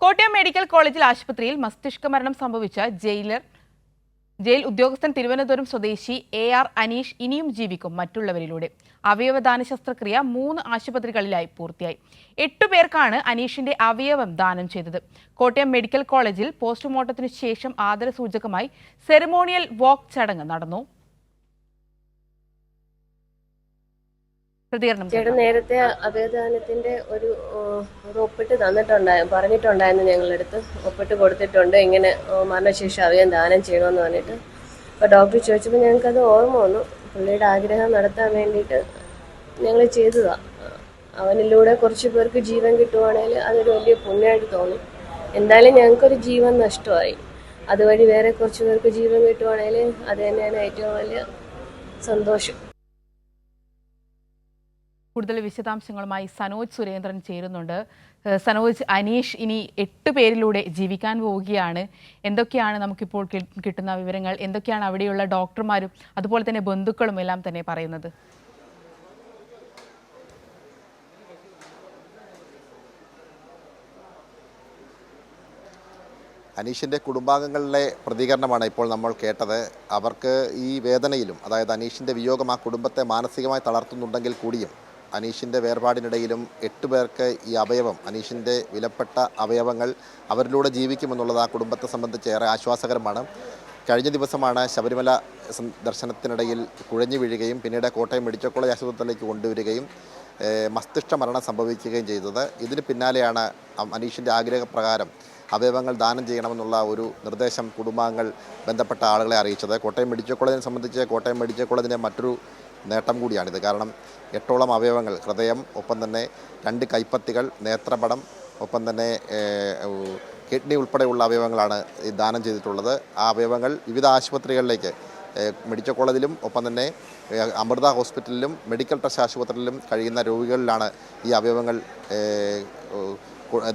Kottayam medical കോളേജിൽ ആശുപത്രിയിൽ മസ്തിഷ്ക മരണം സംഭവിച്ച ജയിലർ ജയിൽ ഉദ്യോഗസ്ഥൻ തിരുവനന്തപുരം സ്വദേശി എ ആർ അനീഷ് ഇനിയും ജീവിക്കും മറ്റുള്ളവരിലൂടെ. അവയവദാന ശസ്ത്രക്രിയ മൂന്ന് ആശുപത്രികളിലായി പൂർത്തിയായി. എട്ടു പേർക്കാണ് അനീഷിന്റെ അവയവം ദാനം ചെയ്തത്. കോട്ടയം മെഡിക്കൽ കോളേജിൽ പോസ്റ്റ്മോർട്ടത്തിനു ശേഷം ആദരസൂചകമായി സെറിമോണിയൽ വാക്ക് ചടങ്ങ് നടന്നു. പ്രതികരണം ചേട്ടൻ നേരത്തെ അഭയദാനത്തിന്റെ ഒരു ഒപ്പിട്ട് തന്നിട്ടുണ്ടായിരുന്നു പറഞ്ഞിട്ടുണ്ടായിരുന്നു ഞങ്ങളടുത്ത്. ഒപ്പിട്ട് കൊടുത്തിട്ടുണ്ട്. ഇങ്ങനെ മരണശേഷം അവയം ദാനം ചെയ്യണമെന്ന് പറഞ്ഞിട്ട്. അപ്പോൾ ഡോക്ടർ ചോദിച്ചപ്പോൾ ഞങ്ങൾക്കത് ഓർമ്മ വന്നു. പുള്ളിയുടെ ആഗ്രഹം നടത്താൻ വേണ്ടിയിട്ട് ഞങ്ങൾ ചെയ്തതാണ് അവനിലൂടെ കുറച്ച് പേർക്ക് ജീവൻ കിട്ടുവാണെങ്കിൽ അതൊരു വലിയ പുണ്യമായിട്ട് തോന്നി. എന്തായാലും ഞങ്ങൾക്കൊരു ജീവൻ നഷ്ടമായി. അതുവഴി വേറെ കുറച്ച് പേർക്ക് ജീവൻ കിട്ടുവാണെങ്കിൽ അത് തന്നെയാണ് ഏറ്റവും വലിയ സന്തോഷം. കൂടുതൽ വിശദാംശങ്ങളുമായി സനോജ് സുരേന്ദ്രൻ ചേരുന്നുണ്ട്. സനോജ് അനീഷ് ഇനി എട്ട് പേരിലൂടെ ജീവിക്കാൻ പോവുകയാണ്. എന്തൊക്കെയാണ് നമുക്കിപ്പോൾ കിട്ടുന്ന വിവരങ്ങൾ? എന്തൊക്കെയാണ് അവിടെയുള്ള ഡോക്ടർമാരും അതുപോലെ തന്നെ ബന്ധുക്കളും എല്ലാം തന്നെ പറയുന്നത്? അനീഷിന്റെ കുടുംബാംഗങ്ങളിലെ പ്രതികരണമാണ് ഇപ്പോൾ നമ്മൾ കേട്ടത്. അവർക്ക് ഈ വേദനയിലും അതായത് അനീഷിന്റെ വിയോഗം ആ കുടുംബത്തെ മാനസികമായി തളർത്തുന്നുണ്ടെങ്കിൽ കൂടിയും അനീഷിന്റെ വേർപാടിനിടയിലും എട്ട് പേർക്ക് ഈ അവയവം അനീഷിന്റെ വിലപ്പെട്ട അവയവങ്ങൾ അവരിലൂടെ ജീവിക്കുമെന്നുള്ളത് ആ കുടുംബത്തെ സംബന്ധിച്ച് ഏറെ ആശ്വാസകരമാണ്. കഴിഞ്ഞ ദിവസമാണ് ശബരിമല ദർശനത്തിനിടയിൽ കുഴഞ്ഞു വീഴുകയും പിന്നീട് കോട്ടയം മെഡിക്കൽ കോളേജ് ആശുപത്രിയിലേക്ക് കൊണ്ടുവരികയും മസ്തിഷ്ക മരണം സംഭവിക്കുകയും ചെയ്തത്. ഇതിന് പിന്നാലെയാണ് അനീഷിന്റെ ആഗ്രഹപ്രകാരം അവയവങ്ങൾ ദാനം ചെയ്യണമെന്നുള്ള ഒരു നിർദ്ദേശം കുടുംബാംഗങ്ങൾ ബന്ധപ്പെട്ട ആളുകളെ അറിയിച്ചത്. കോട്ടയം മെഡിക്കൽ കോളേജിനെ സംബന്ധിച്ച് കോട്ടയം മെഡിക്കൽ കോളേജിന്റെ മറ്റൊരു നേട്ടം കൂടിയാണിത്. കാരണം എട്ടോളം അവയവങ്ങൾ ഹൃദയം ഒപ്പം തന്നെ രണ്ട് കൈപ്പത്തികൾ നേത്രപടം ഒപ്പം തന്നെ കിഡ്നി ഉൾപ്പെടെയുള്ള അവയവങ്ങളാണ് ദാനം ചെയ്തിട്ടുള്ളത്. ആ അവയവങ്ങൾ വിവിധ ആശുപത്രികളിലേക്ക് മെഡിക്കൽ കോളേജിലും ഒപ്പം തന്നെ അമൃത ഹോസ്പിറ്റലിലും മെഡിക്കൽ ട്രസ്റ്റ് ആശുപത്രിയിലും കഴിയുന്ന രോഗികളിലാണ് ഈ അവയവങ്ങൾ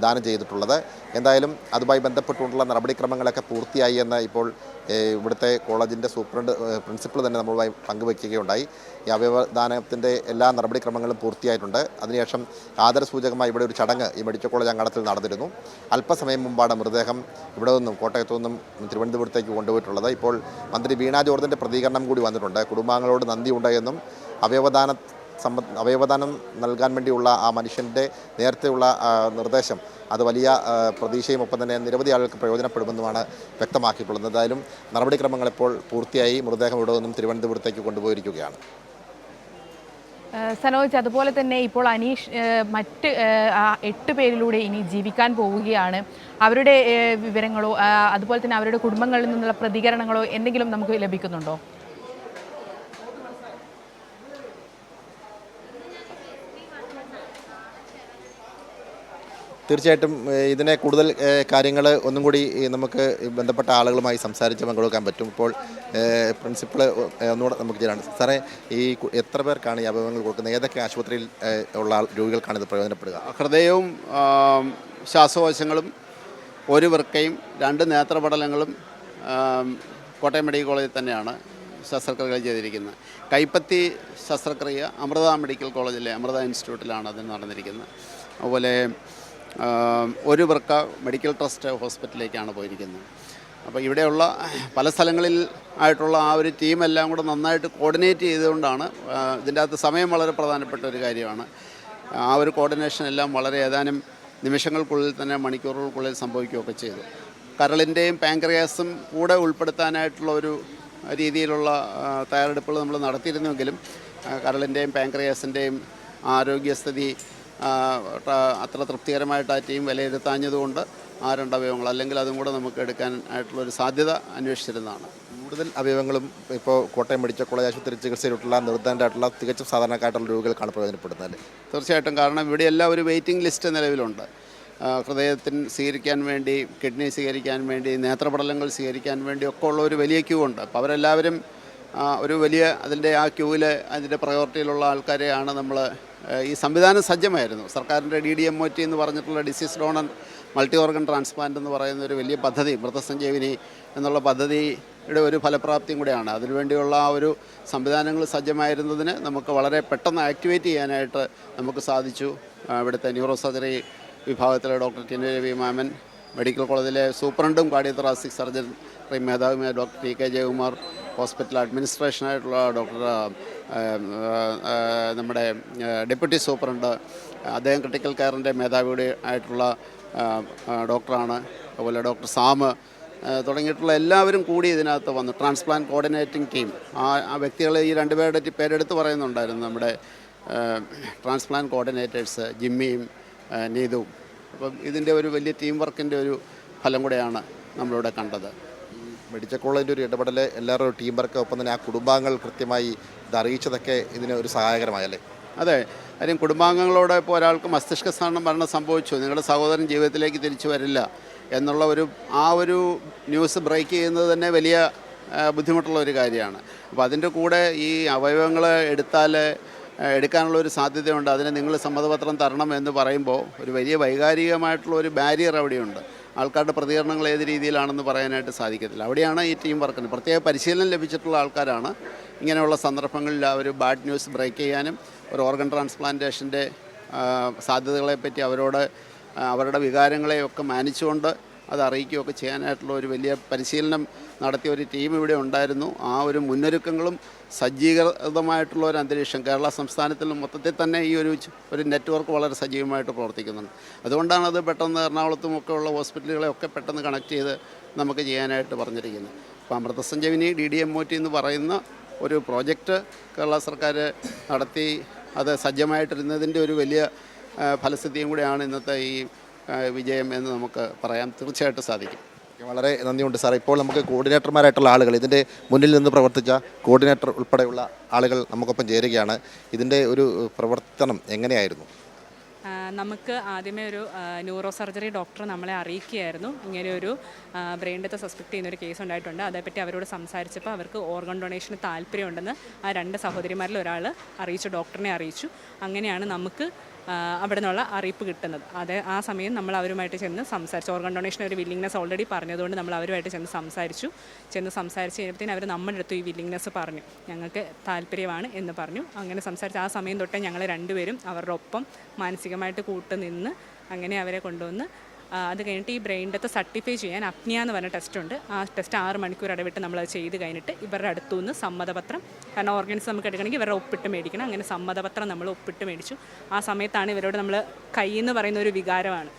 ദാനം ചെയ്തിട്ടുള്ളത്. എന്തായാലും അതുമായി ബന്ധപ്പെട്ടുള്ള നടപടിക്രമങ്ങളൊക്കെ പൂർത്തിയായി എന്ന് ഇപ്പോൾ ഇവിടുത്തെ കോളേജിന്റെ സൂപ്രണ്ട് പ്രിൻസിപ്പൾ തന്നെ നമ്മളുമായി പങ്കുവയ്ക്കുകയുണ്ടായി. ഈ അവയവദാനത്തിന്റെ എല്ലാ നടപടിക്രമങ്ങളും പൂർത്തിയായിട്ടുണ്ട്. അതിനുശേഷം ആദരസൂചകമായി ഇവിടെ ഒരു ചടങ്ങ് ഈ മെഡിക്കൽ കോളേജ് അങ്കണത്തിൽ നടന്നിരുന്നു. അല്പസമയം മുമ്പാണ് മൃതദേഹം ഇവിടെ നിന്നും കോട്ടയത്തു നിന്നും തിരുവനന്തപുരത്തേക്ക് കൊണ്ടുപോയിട്ടുള്ളത്. ഇപ്പോൾ മന്ത്രി വീണ ജോർജിന്റെ പ്രതികരണം കൂടി വന്നിട്ടുണ്ട്. കുടുംബാംഗങ്ങളോട് നന്ദിയുണ്ടെന്നും അവയവദാന സംബ അവയവദാനം നൽകാൻ വേണ്ടിയുള്ള ആ മനുഷ്യന്റെ നേരത്തെയുള്ള നിർദ്ദേശം. അത് വലിയ പ്രതീക്ഷയും ഒപ്പം തന്നെ നിരവധി ആളുകൾക്ക് പ്രയോജനപ്പെടുമെന്നുമാണ് വ്യക്തമാക്കിയിട്ടുള്ളത്. എന്തായാലും നടപടിക്രമങ്ങൾ ഇപ്പോൾ പൂർത്തിയായി. മൃതദേഹം ഇവിടെ നിന്നും തിരുവനന്തപുരത്തേക്ക് കൊണ്ടുപോയിരിക്കുകയാണ്. സനോജ് അതുപോലെ തന്നെ ഇപ്പോൾ അനീഷ് മറ്റ് എട്ട് പേരിലൂടെ ഇനി ജീവിക്കാൻ പോവുകയാണ്. അവരുടെ വിവരങ്ങളോ അതുപോലെ തന്നെ അവരുടെ കുടുംബങ്ങളിൽ നിന്നുള്ള പ്രതികരണങ്ങളോ എന്തെങ്കിലും നമുക്ക് ലഭിക്കുന്നുണ്ടോ? തീർച്ചയായിട്ടും ഇതിനെ കൂടുതൽ കാര്യങ്ങൾ ഒന്നും കൂടി നമുക്ക് ബന്ധപ്പെട്ട ആളുകളുമായി സംസാരിച്ച് പങ്കെടുക്കാൻ പറ്റും. ഇപ്പോൾ പ്രിൻസിപ്പൾ ഒന്നുകൂടെ നമുക്ക് ചെയ്യാൻ സാറേ ഈ എത്ര പേർക്കാണ് ഈ അപകടങ്ങൾ കൊടുക്കുന്നത്? ഏതൊക്കെ ആശുപത്രിയിൽ ഉള്ള രോഗികൾക്കാണ് ഇത് പ്രയോജനപ്പെടുക? ഹൃദയവും ശ്വാസകോശങ്ങളും ഒരു വൃക്കയും രണ്ട് നേത്രപടലങ്ങളും കോട്ടയം മെഡിക്കൽ കോളേജിൽ തന്നെയാണ് ശസ്ത്രക്രിയ ചെയ്തിരിക്കുന്നത്. കൈപ്പത്തി ശസ്ത്രക്രിയ അമൃത മെഡിക്കൽ കോളേജിലെ അമൃത ഇൻസ്റ്റിറ്റ്യൂട്ടിലാണ് അത് നടന്നിരിക്കുന്നത്. അതുപോലെ ഒരു വൃക്ക മെഡിക്കൽ ട്രസ്റ്റ് ഹോസ്പിറ്റലിലേക്കാണ് പോയിരിക്കുന്നത്. അപ്പോൾ ഇവിടെയുള്ള പല സ്ഥലങ്ങളിൽ ആയിട്ടുള്ള ആ ഒരു ടീമെല്ലാം കൂടെ നന്നായിട്ട് കോർഡിനേറ്റ് ചെയ്തുകൊണ്ടാണ് ഇതിന്റെ അകത്ത് സമയം വളരെ പ്രധാനപ്പെട്ട ഒരു കാര്യമാണ്. ആ ഒരു കോർഡിനേഷൻ എല്ലാം വളരെ ഏതാനും നിമിഷങ്ങൾക്കുള്ളിൽ തന്നെ മണിക്കൂറുകൾക്കുള്ളിൽ സംഭവിക്കുകയൊക്കെ ചെയ്തു. കരളിന്റെയും പാങ്ക്രിയാസും കൂടെ ഉൾപ്പെടുത്താനായിട്ടുള്ള ഒരു രീതിയിലുള്ള തയ്യാറെടുപ്പുകൾ നമ്മൾ നടത്തിയിരുന്നുവെങ്കിലും കരളിന്റെയും പാങ്ക്രിയാസിന്റെയും ആരോഗ്യസ്ഥിതി അത്ര തൃപ്തികരമായിട്ട് ആ ടീം വിലയിരുത്താഞ്ഞതുകൊണ്ട് ആ രണ്ട് അവയവങ്ങൾ അല്ലെങ്കിൽ അതും കൂടെ നമുക്ക് എടുക്കാൻ ആയിട്ടുള്ള ഒരു സാധ്യത അന്വേഷിച്ചിരുന്നതാണ്. കൂടുതൽ അവയവങ്ങളും ഇപ്പോൾ കോട്ടയം മെഡിക്കൽ കോളേജ് ആശുപത്രി ചികിത്സയിലുള്ള നിർദ്ദാനായിട്ടുള്ള തികച്ചും സാധാരണക്കായിട്ടുള്ള രോഗികൾക്കാണ് പ്രയോജനപ്പെടുന്നത് തീർച്ചയായിട്ടും കാരണം ഇവിടെ എല്ലാം ഒരു വെയിറ്റിംഗ് ലിസ്റ്റ് നിലവിലുണ്ട്. ഹൃദയത്തിന് സ്വീകരിക്കാൻ വേണ്ടി കിഡ്നി സ്വീകരിക്കാൻ വേണ്ടി നേത്രപടലങ്ങൾ സ്വീകരിക്കാൻ വേണ്ടി ഒക്കെ ഉള്ള ഒരു വലിയ ക്യൂ ഉണ്ട്. അപ്പോൾ അവരെല്ലാവരും ഒരു വലിയ അതിന്റെ ആ ക്യൂവിൽ അതിന്റെ പ്രയോറിറ്റിയിലുള്ള ആൾക്കാരെയാണ് നമ്മൾ ഈ സംവിധാനം സജ്ജമായിരുന്നു. സർക്കാരിന്റെ D D M O T എന്ന് പറഞ്ഞിട്ടുള്ള disease donor multi organ transplant എന്ന് പറയുന്ന ഒരു വലിയ പദ്ധതി മൃതസഞ്ജീവിനി എന്നുള്ള പദ്ധതിയുടെ ഒരു ഫലപ്രാപ്തിയും കൂടെയാണ്. അതിനുവേണ്ടിയുള്ള ആ ഒരു സംവിധാനങ്ങൾ സജ്ജമായിരുന്നതിന് നമുക്ക് വളരെ പെട്ടെന്ന് ആക്ടിവേറ്റ് ചെയ്യാനായിട്ട് നമുക്ക് സാധിച്ചു. ഇവിടുത്തെ ന്യൂറോ സർജറി വിഭാഗത്തിലെ ഡോക്ടർ ടിനു രവി മാമൻ മെഡിക്കൽ കോളേജിലെ സൂപ്രണ്ടും cardiothoracic surgeon മേധാവിയുമായ doctor T. K. Jayakumar hospital അഡ്മിനിസ്ട്രേഷനായിട്ടുള്ള doctor നമ്മുടെ ഡെപ്യൂട്ടി സൂപ്രണ്ട് അദ്ദേഹം ക്രിട്ടിക്കൽ കെയറിന്റെ മേധാവിയുടെ ആയിട്ടുള്ള ഡോക്ടറാണ്. അതുപോലെ ഡോക്ടർ സാമ് തുടങ്ങിയിട്ടുള്ള എല്ലാവരും കൂടി ഇതിനകത്ത് വന്നു. Transplant coordinating team. ആ ആ വ്യക്തികളെ ഈ രണ്ടുപേരുടെ പേരെടുത്ത് പറയുന്നുണ്ടായിരുന്നു നമ്മുടെ ട്രാൻസ്പ്ലാന്റ് കോർഡിനേറ്റേഴ്സ് ജിമ്മിയും നീതുവും. അപ്പം ഇതിന്റെ ഒരു വലിയ ടീം വർക്കിന്റെ ഒരു ഫലം കൂടെയാണ് നമ്മളിവിടെ കണ്ടത്. മെഡിക്കൽ കോളേജിന്റെ ഒരു ഇടപെടൽ എല്ലാവരും ടീം വർക്ക് ഒപ്പം തന്നെ ആ കുടുംബാംഗങ്ങൾ കൃത്യമായി ഇത് അറിയിച്ചതൊക്കെ ഇതിന് ഒരു സഹായകരമായല്ലേ അതെ. കാര്യം കുടുംബാംഗങ്ങളോട് ഇപ്പോൾ ഒരാൾക്ക് മസ്തിഷ്ക മരണം സംഭവിച്ചു. നിങ്ങളുടെ സഹോദരൻ ജീവിതത്തിലേക്ക് തിരിച്ചു വരില്ല എന്നുള്ള ഒരു ആ ഒരു ന്യൂസ് ബ്രേക്ക് ചെയ്യുന്നത് തന്നെ വലിയ ബുദ്ധിമുട്ടുള്ള ഒരു കാര്യമാണ്. അപ്പോൾ അതിന്റെ കൂടെ ഈ അവയവങ്ങൾ എടുത്താൽ എടുക്കാനുള്ള ഒരു സാധ്യതയുണ്ട്. അതിന് നിങ്ങൾ സമ്മതപത്രം തരണം എന്ന് പറയുമ്പോൾ ഒരു വലിയ വൈകാരികമായിട്ടുള്ള ഒരു ബാരിയർ അവിടെയുണ്ട്. ആൾക്കാരുടെ പ്രതികരണങ്ങൾ ഏത് രീതിയിലാണെന്ന് പറയാനായിട്ട് സാധിക്കത്തില്ല. അവിടെയാണ് ഈ ടീം വർക്കിന് പ്രത്യേക പരിശീലനം ലഭിച്ചിട്ടുള്ള ആൾക്കാരാണ്. ഇങ്ങനെയുള്ള സന്ദർഭങ്ങളിൽ അവർ ബാഡ് ന്യൂസ് ബ്രേക്ക് ചെയ്യാനും ഒരു ഓർഗൻ ട്രാൻസ്പ്ലാന്റേഷന്റെ സാധ്യതകളെപ്പറ്റി അവരോട് അവരുടെ വികാരങ്ങളെയൊക്കെ മാനിച്ചുകൊണ്ട് അത് അറിയിക്കുകയൊക്കെ ചെയ്യാനായിട്ടുള്ള ഒരു വലിയ പരിശീലനം നടത്തിയ ഒരു ടീം ഇവിടെ ഉണ്ടായിരുന്നു. ആ ഒരു മുന്നൊരുക്കങ്ങളും സജ്ജീകൃതമായിട്ടുള്ള ഒരു അന്തരീക്ഷം കേരള സംസ്ഥാനത്തിൽ മൊത്തത്തിൽ തന്നെ ഈ ഒരു ഒരു നെറ്റ്വർക്ക് വളരെ സജീവമായിട്ട് പ്രവർത്തിക്കുന്നുണ്ട്. അതുകൊണ്ടാണ് അത് പെട്ടെന്ന് എറണാകുളത്തും ഒക്കെയുള്ള ഉള്ള ഹോസ്പിറ്റലുകളെ ഒക്കെ പെട്ടെന്ന് കണക്ട് ചെയ്ത് നമുക്ക് ചെയ്യാനായിട്ട് പറഞ്ഞിരിക്കുന്നത്. അപ്പോൾ Amrithasanjeevani D D M O T എന്ന് പറയുന്ന ഒരു പ്രോജക്റ്റ് കേരള സർക്കാർ നടത്തി അത് സജ്ജമായിട്ടിരുന്നതിന്റെ ഒരു വലിയ ഫലസ്ഥിതിയും കൂടിയാണ് ഇന്നത്തെ ഈ വിജയം എന്ന് നമുക്ക് പറയാൻ തീർച്ചയായിട്ടും സാധിക്കും. വളരെ നന്ദിയുണ്ട് സാർ ഇപ്പോൾ നമുക്ക് കോർഡിനേറ്റർമാരായിട്ടുള്ള ആളുകൾ ഇതിന്റെ മുന്നിൽ നിന്ന് പ്രവർത്തിച്ച കോർഡിനേറ്റർ ഉൾപ്പെടെയുള്ള ആളുകൾ നമുക്കൊപ്പം ചേരുകയാണ്. ഇതിന്റെ ഒരു പ്രവർത്തനം എങ്ങനെയായിരുന്നു? നമുക്ക് ആദ്യമേ ഒരു ന്യൂറോ സർജറി ഡോക്ടർ നമ്മളെ അറിയിക്കുകയായിരുന്നു. ഇങ്ങനെ ഒരു ബ്രെയിൻ ഡെത്ത് സസ്പെക്ട് ചെയ്യുന്ന ഒരു കേസ് ഉണ്ടായിട്ടുണ്ട്. അതേപ്പറ്റി അവരോട് സംസാരിച്ചപ്പോൾ അവർക്ക് ഓർഗൺ ഡൊണേഷന് താല്പര്യമുണ്ടെന്ന് ആ രണ്ട് സഹോദരിമാരിൽ ഒരാൾ അറിയിച്ചു ഡോക്ടറിനെ അറിയിച്ചു. അങ്ങനെയാണ് നമുക്ക് അവിടെ നിന്നുള്ള അറിയിപ്പ് കിട്ടുന്നത്. അത് ആ സമയം നമ്മൾ അവരുമായിട്ട് ചെന്ന് സംസാരിച്ചു. ഓർഗൺ ഡൊണേഷൻ ഒരു വില്ലിങ്നെസ് ഓൾറെഡി പറഞ്ഞതുകൊണ്ട് നമ്മൾ അവരുമായിട്ട് ചെന്ന് സംസാരിച്ചു. ചെന്ന് സംസാരിച്ച് കഴിഞ്ഞപ്പോഴത്തേന് അവർ നമ്മുടെ അടുത്ത് ഈ വില്ലിങ്നെസ് പറഞ്ഞു. ഞങ്ങൾക്ക് താല്പര്യമാണ് എന്ന് പറഞ്ഞു. അങ്ങനെ സംസാരിച്ച് ആ സമയം തൊട്ടേ ഞങ്ങൾ രണ്ടുപേരും അവരുടെ ഒപ്പം മാനസികമായിട്ട് കൂട്ട് നിന്ന് അങ്ങനെ അവരെ കൊണ്ടുവന്ന് അത് കഴിഞ്ഞിട്ട് ഈ ബ്രെയിന്റെ സർട്ടിഫൈ ചെയ്യാൻ അപ്നിയ എന്ന് പറഞ്ഞ ടെസ്റ്റ് ഉണ്ട്. ആ ടെസ്റ്റ് ആറ് മണിക്കൂർ ഇടവിട്ട് നമ്മൾ അത് ചെയ്ത് കഴിഞ്ഞിട്ട് ഇവരുടെ അടുത്തു നിന്ന് സമ്മതപത്രം കാരണം ഓർഗൻസ് നമുക്ക് എടുക്കണമെങ്കിൽ ഇവരുടെ ഒപ്പിട്ട് മേടിക്കണം. അങ്ങനെ സമ്മതപത്രം നമ്മൾ ഒപ്പിട്ട് മേടിച്ചു. ആ സമയത്താണ് ഇവരോട് നമ്മൾ കൈ എന്ന് പറയുന്ന ഒരു വികാരമാണ്.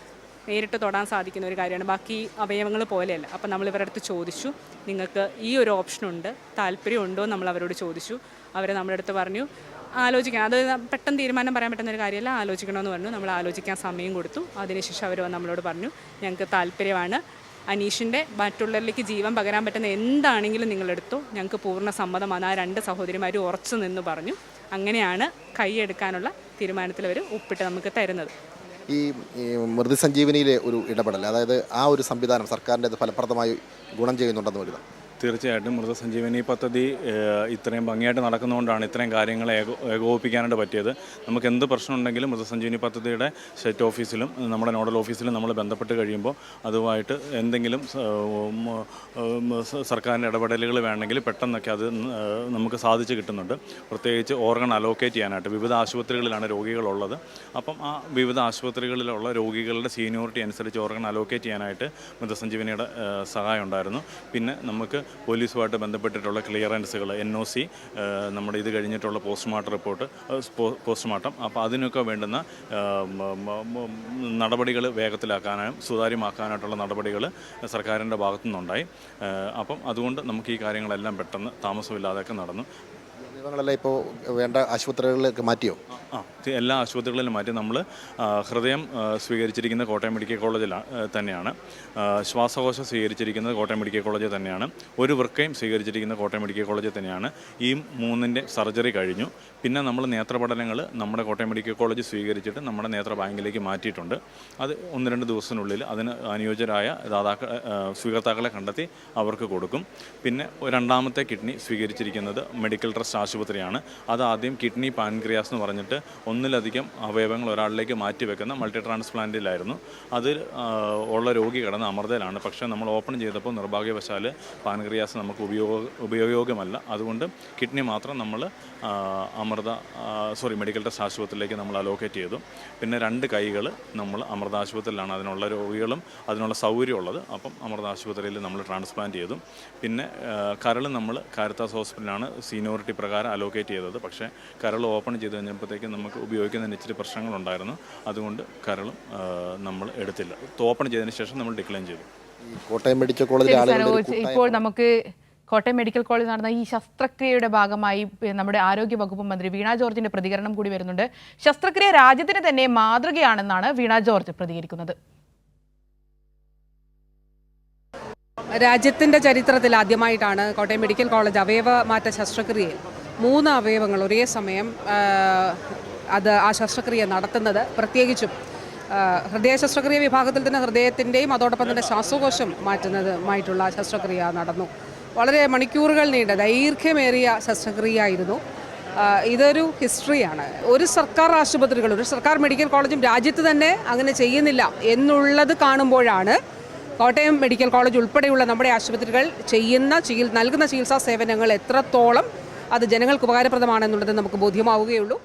നേരിട്ട് തൊടാൻ സാധിക്കുന്ന ഒരു കാര്യമാണ്. ബാക്കി അവയവങ്ങൾ പോലെയല്ല. അപ്പം നമ്മൾ ഇവരുടെ അടുത്ത് ചോദിച്ചു നിങ്ങൾക്ക് ഈ ഒരു ഓപ്ഷനുണ്ട് താല്പര്യമുണ്ടോ നമ്മൾ അവരോട് ചോദിച്ചു. അവർ നമ്മുടെ അടുത്ത് പറഞ്ഞു ആലോചിക്കണം. അത് പെട്ടെന്ന് തീരുമാനം പറയാൻ പറ്റുന്ന ഒരു കാര്യമല്ല. ആലോചിക്കണമെന്ന് പറഞ്ഞു. നമ്മൾ ആലോചിക്കാൻ സമയം കൊടുത്തു. അതിനുശേഷം അവർ നമ്മളോട് പറഞ്ഞു ഞങ്ങൾക്ക് താല്പര്യമാണ് അനീഷിന്റെ മറ്റുള്ളവരിലേക്ക് ജീവൻ പകരാൻ പറ്റുന്ന എന്താണെങ്കിലും നിങ്ങളെടുത്തു ഞങ്ങൾക്ക് പൂർണ സമ്മതമാണ്. ആ രണ്ട് സഹോദരിമാരും ഉറച്ചു നിന്ന് പറഞ്ഞു. അങ്ങനെയാണ് കൈയെടുക്കാനുള്ള തീരുമാനത്തിൽ അവർ ഒപ്പിട്ട് നമുക്ക് തരുന്നത്. ഈ മൃതസഞ്ജീവനിയിലെ ഒരു ഇടപെടൽ അതായത് ആ ഒരു സംവിധാനം സർക്കാരിന്റെ ഫലപ്രദമായി ഗുണം ചെയ്യുന്നുണ്ടെന്ന് വരിക. തീർച്ചയായിട്ടും മൃതസഞ്ജീവനി പദ്ധതി ഇത്രയും ഭംഗിയായിട്ട് നടക്കുന്നതുകൊണ്ടാണ് ഇത്രയും കാര്യങ്ങൾ ഏകോ ഏകോപിപ്പിക്കാനായിട്ട് പറ്റിയത്. നമുക്ക് എന്ത് പ്രശ്നമുണ്ടെങ്കിലും മൃതസഞ്ജീവനി പദ്ധതിയുടെ സ്റ്റേറ്റ് ഓഫീസിലും നമ്മുടെ നോഡൽ ഓഫീസിലും നമ്മൾ ബന്ധപ്പെട്ട് കഴിയുമ്പോൾ അതുമായിട്ട് എന്തെങ്കിലും സർക്കാരിന്റെ ഇടപെടലുകൾ വേണമെങ്കിൽ പെട്ടെന്നൊക്കെ അത് നമുക്ക് സാധിച്ച് കിട്ടുന്നുണ്ട്. പ്രത്യേകിച്ച് ഓർഗൺ അലോക്കേറ്റ് ചെയ്യാനായിട്ട് വിവിധ ആശുപത്രികളിലാണ് രോഗികളുള്ളത്. അപ്പം ആ വിവിധ ആശുപത്രികളിലുള്ള രോഗികളുടെ സീനിയോറിറ്റി അനുസരിച്ച് ഓർഗൺ അലോക്കേറ്റ് ചെയ്യാനായിട്ട് മൃതസഞ്ജീവനിയുടെ സഹായം ഉണ്ടായിരുന്നു. പിന്നെ നമുക്ക് പോലീസുമായിട്ട് ബന്ധപ്പെട്ടിട്ടുള്ള ക്ലിയറൻസുകൾ എൻ ഒ സി നമ്മുടെ ഇത് കഴിഞ്ഞിട്ടുള്ള പോസ്റ്റ്മോർട്ടം റിപ്പോർട്ട് പോസ്റ്റ്മോർട്ടം. അപ്പോൾ അതിനൊക്കെ വേണ്ടുന്ന നടപടികൾ വേഗത്തിലാക്കാനും സുതാര്യമാക്കാനായിട്ടുള്ള നടപടികൾ സർക്കാരിന്റെ ഭാഗത്തു നിന്നുണ്ടായി അപ്പം അതുകൊണ്ട് നമുക്ക് ഈ കാര്യങ്ങളെല്ലാം പെട്ടെന്ന് താമസമില്ലാതെയൊക്കെ നടന്നു. നിയമങ്ങളെല്ലാം ഇപ്പോൾ വേണ്ട ആശുപത്രികളിലേക്ക് മാറ്റിയോ? ആ എല്ലാ ആശുപത്രികളിലും മാറ്റി. നമ്മൾ ഹൃദയം സ്വീകരിച്ചിരിക്കുന്നത് സ്വീകരിച്ചിരിക്കുന്ന കോട്ടയം മെഡിക്കൽ കോളേജിൽ തന്നെയാണ്. ശ്വാസകോശം സ്വീകരിച്ചിരിക്കുന്നത് കോട്ടയം മെഡിക്കൽ കോളേജിൽ തന്നെയാണ്. ഒരു വൃക്കയും സ്വീകരിച്ചിരിക്കുന്നത് കോട്ടയം മെഡിക്കൽ കോളേജിൽ തന്നെയാണ്. ഈ മൂന്നിന്റെ സർജറി കഴിഞ്ഞു. പിന്നെ നമ്മൾ നേത്രപഠനങ്ങൾ നമ്മുടെ കോട്ടയം മെഡിക്കൽ കോളേജ് സ്വീകരിച്ചിട്ട് നമ്മുടെ നേത്ര ബാങ്കിലേക്ക് മാറ്റിയിട്ടുണ്ട്. അത് ഒന്ന് രണ്ട് ദിവസത്തിനുള്ളിൽ അതിന് അനുയോജ്യരായ ദാതാക്കൾ ആ, സ്വീകർത്താക്കളെ കണ്ടെത്തി അവർക്ക് കൊടുക്കും. പിന്നെ രണ്ടാമത്തെ കിഡ്നി സ്വീകരിച്ചിരിക്കുന്നത് മെഡിക്കൽ ട്രസ്റ്റ് ആശുപത്രി ആശുപത്രിയാണ്. അത് ആദ്യം കിഡ്നി പാൻക്രിയാസ് എന്ന് പറഞ്ഞിട്ട് ഒന്നിലധികം അവയവങ്ങൾ ഒരാളിലേക്ക് മാറ്റി വെക്കുന്ന മൾട്ടി ട്രാൻസ്പ്ലാന്റിലായിരുന്നു അതിൽ ആ, ഉള്ള രോഗി കിടന്ന അമൃതയിലാണ്. പക്ഷേ നമ്മൾ ഓപ്പൺ ചെയ്തപ്പോൾ നിർഭാഗ്യവശാൽ പാൻക്രിയാസ് നമുക്ക് ഉപയോഗ ഉപയോഗമല്ല. അതുകൊണ്ട് കിഡ്നി മാത്രം നമ്മൾ അമൃത സോറി മെഡിക്കൽ ടെസ്റ്റ് ആശുപത്രിയിലേക്ക് നമ്മൾ അലോക്കേറ്റ് ചെയ്തു. പിന്നെ രണ്ട് കൈകൾ നമ്മൾ അമൃത ആശുപത്രിയിലാണ് അതിനുള്ള രോഗികളും അതിനുള്ള സൗകര്യമുള്ളത് അപ്പം അമൃത ആശുപത്രിയിൽ നമ്മൾ ട്രാൻസ്പ്ലാന്റ് ചെയ്തു. പിന്നെ കരൾ നമ്മൾ കാരത്താസ് ഹോസ്പിറ്റലാണ് സീനിയോറിറ്റി പ്രകാരം അലോക്കേറ്റ് ചെയ്തത്. പക്ഷേ കരൾ ഓപ്പൺ ചെയ്ത് കഴിഞ്ഞപ്പോഴത്തേക്കും നമുക്ക് ഉപയോഗിക്കുന്നതിന് ഇച്ചിരി പ്രശ്നങ്ങളുണ്ടായിരുന്നു. അതുകൊണ്ട് കരളും നമ്മൾ എടുത്തില്ല. ഓപ്പൺ ചെയ്തതിന് ശേഷം നമ്മൾ ഡിക്ലൈൻ ചെയ്തു. കോട്ടയം മെഡിക്കൽ കൂട്ടായ ഇപ്പോൾ നമുക്ക് കോട്ടയം മെഡിക്കൽ കോളേജിൽ നടന്ന ഈ ശസ്ത്രക്രിയയുടെ ഭാഗമായി നമ്മുടെ ആരോഗ്യ വകുപ്പ് മന്ത്രി വീണ ജോർജിന്റെ പ്രതികരണം കൂടി വരുന്നുണ്ട്. ശസ്ത്രക്രിയ രാജ്യത്തിന് തന്നെ മാതൃകയാണെന്നാണ് വീണ ജോർജ് പ്രതികരിക്കുന്നത്. രാജ്യത്തിന്റെ ചരിത്രത്തിൽ ആദ്യമായിട്ടാണ് കോട്ടയം മെഡിക്കൽ കോളേജ് അവയവ മാറ്റ ശസ്ത്രക്രിയയിൽ മൂന്ന് അവയവങ്ങൾ ഒരേ സമയം അത് ആ ശസ്ത്രക്രിയ നടത്തുന്നത്. പ്രത്യേകിച്ചും ഹൃദയ ശസ്ത്രക്രിയ വിഭാഗത്തിൽ തന്നെ ഹൃദയത്തിന്റെയും അതോടൊപ്പം തന്നെ ശ്വാസകോശം മാറ്റുന്നതുമായിട്ടുള്ള ശസ്ത്രക്രിയ നടന്നു. വളരെ മണിക്കൂറുകൾ നീണ്ട ദൈർഘ്യമേറിയ ശസ്ത്രക്രിയ ആയിരുന്നു ഇതൊരു ഹിസ്റ്ററിയാണ്. ഒരു സർക്കാർ ആശുപത്രികൾ ഒരു സർക്കാർ മെഡിക്കൽ കോളേജും രാജ്യത്ത് തന്നെ അങ്ങനെ ചെയ്യുന്നില്ല എന്നുള്ളത് കാണുമ്പോഴാണ് കോട്ടയം മെഡിക്കൽ കോളേജ് ഉൾപ്പെടെയുള്ള നമ്മുടെ ആശുപത്രികൾ ചെയ്യുന്ന നൽകുന്ന ചികിത്സാ സേവനങ്ങൾ എത്രത്തോളം അത് ജനങ്ങൾക്ക് ഉപകാരപ്രദമാണെന്നുള്ളത് നമുക്ക് ബോധ്യമാവുകയുള്ളൂ.